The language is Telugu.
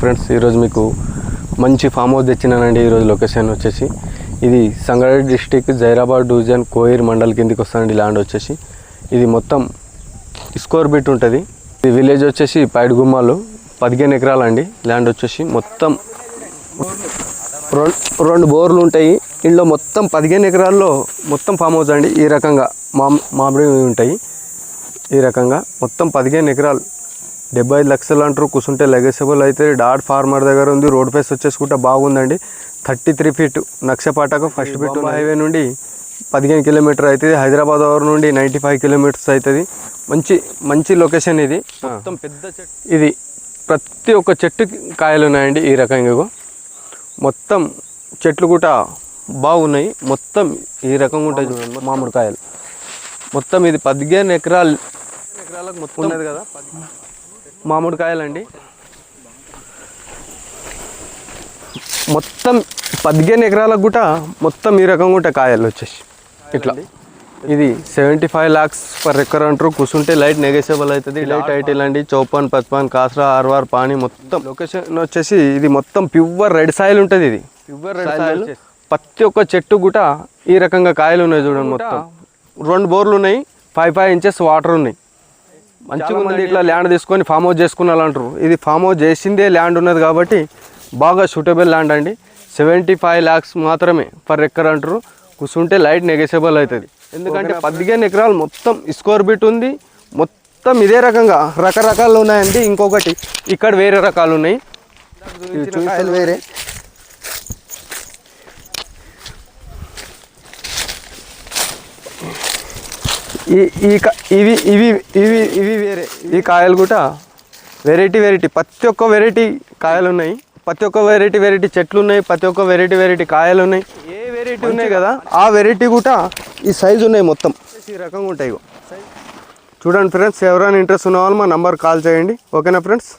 ఫ్రెండ్స్ ఈరోజు మీకు మంచి ఫామ్ హౌస్ తెచ్చినానండి. ఈరోజు లొకేషన్ వచ్చేసి ఇది సంగారెడ్డి డిస్టిక్ జైరాబాద్ డివిజన్ కోయిర్ మండల్ కిందికి వస్తుందండి ల్యాండ్ వచ్చేసి. ఇది మొత్తం స్కోర్ బిట్ ఉంటుంది. ఇది విలేజ్ వచ్చేసి పైడిగుమ్మాలు పదిహేను ఎకరాలండి. ల్యాండ్ వచ్చేసి మొత్తం రెండు రెండు బోర్లు ఉంటాయి. ఇందులో మొత్తం పదిహేను ఎకరాల్లో మొత్తం ఫామ్ హౌస్ అండి. ఈ రకంగా మా మామిడి ఉంటాయి. ఈ రకంగా మొత్తం పదిహేను ఎకరాలు డెబ్బై ఐదు లక్షలు అంటారు కూర్చుంటే లెగసబుల్ అయితే డాట్ ఫార్మర్ దగ్గర ఉంది రోడ్ ఫేస్ వచ్చేసుకుంటే బాగుందండి. థర్టీ త్రీ ఫీట్ నక్షపాటకు ఫస్ట్ ఫీట్ హైవే నుండి పదిహేను కిలోమీటర్ అవుతుంది హైదరాబాద్ ఓవర్ నుండి నైంటీ ఫైవ్ కిలోమీటర్స్ అవుతుంది. మంచి మంచి లొకేషన్ ఇది. మొత్తం పెద్ద చెట్టు. ఇది ప్రతి ఒక్క చెట్టు కాయలు ఉన్నాయండి ఈ రకంగా. మొత్తం చెట్లు కూడా బాగున్నాయి. మొత్తం ఈ రకంగా ఉంటాయి చూడండి మామిడికాయలు మొత్తం ఇది పదిహేను ఎకరాలు ఎకరాలకు మొత్తం ఉన్నది కదా. మామిడికాయలండి. మొత్తం పదిహేను ఎకరాలకు కూడా మొత్తం ఈ రకంగా ఉంటాయి కాయలు వచ్చేసి. ఇట్లా. ఇది seventy five lakhs per acre అంటారు. కూర్చుంటే లైట్ నెగోషియబుల్ అవుతుంది. లైట్ టైటిల్ అండి. చౌపన్ పచ్పన్ కాసరా ఆర్వార్ పానీ మొత్తం. లొకేషన్ వచ్చేసి ఇది మొత్తం ప్యూర్ రెడ్ సాయిల్ ఉంటుంది ఇది. ప్యూర్ రెడ్ సాయిల్ ప్రతి ఒక్క చెట్టు కూడా ఈ రకంగా కాయలు ఉన్నాయి చూడండి మొత్తం. రెండు బోర్లు ఉన్నాయి. ఫైవ్ ఫైవ్ ఇంచెస్ వాటర్ ఉన్నాయి. మంచిగా ఉంది ఇట్లా ల్యాండ్ తీసుకొని ఫామ్ హౌస్ అంటారు ఇది ఫామ్ హౌస్ చేసిందే ల్యాండ్ ఉన్నది కాబట్టి బాగా సూటబుల్ ల్యాండ్ అండి. సెవెంటీ ఫైవ్ ల్యాక్స్ మాత్రమే పర్ ఎకర్ అంటారు. కూర్చుంటే లైట్ నెగోషియబుల్ అవుతుంది. ఎందుకంటే పదిహేను ఎకరాలు మొత్తం స్కోర్ బిట్ ఉంది. మొత్తం ఇదే రకంగా రకరకాలు ఉన్నాయండి. ఇంకొకటి ఇక్కడ వేరే రకాలు ఉన్నాయి. వేరే. ఈ ఈ ఇవి ఇవి ఇవి ఇవి వేరే ఈ కాయలు కూడా వెరైటీ వెరైటీ. ప్రతి ఒక్క వెరైటీ కాయలు ఉన్నాయి ప్రతి ఒక్క వెరైటీ వెరైటీ చెట్లు ఉన్నాయి ప్రతి ఒక్క వెరైటీ వెరైటీ కాయలు ఉన్నాయి ఏ వెరైటీ ఉన్నాయి కదా ఆ వెరైటీ కూడా ఈ సైజు ఉన్నాయి మొత్తం. ఈ రకంగా ఉంటాయి. చూడండి ఫ్రెండ్స్ ఎవరైనా ఇంట్రెస్ట్ ఉన్న వాళ్ళు మా నంబర్ కాల్ చేయండి. ఓకేనా ఫ్రెండ్స్?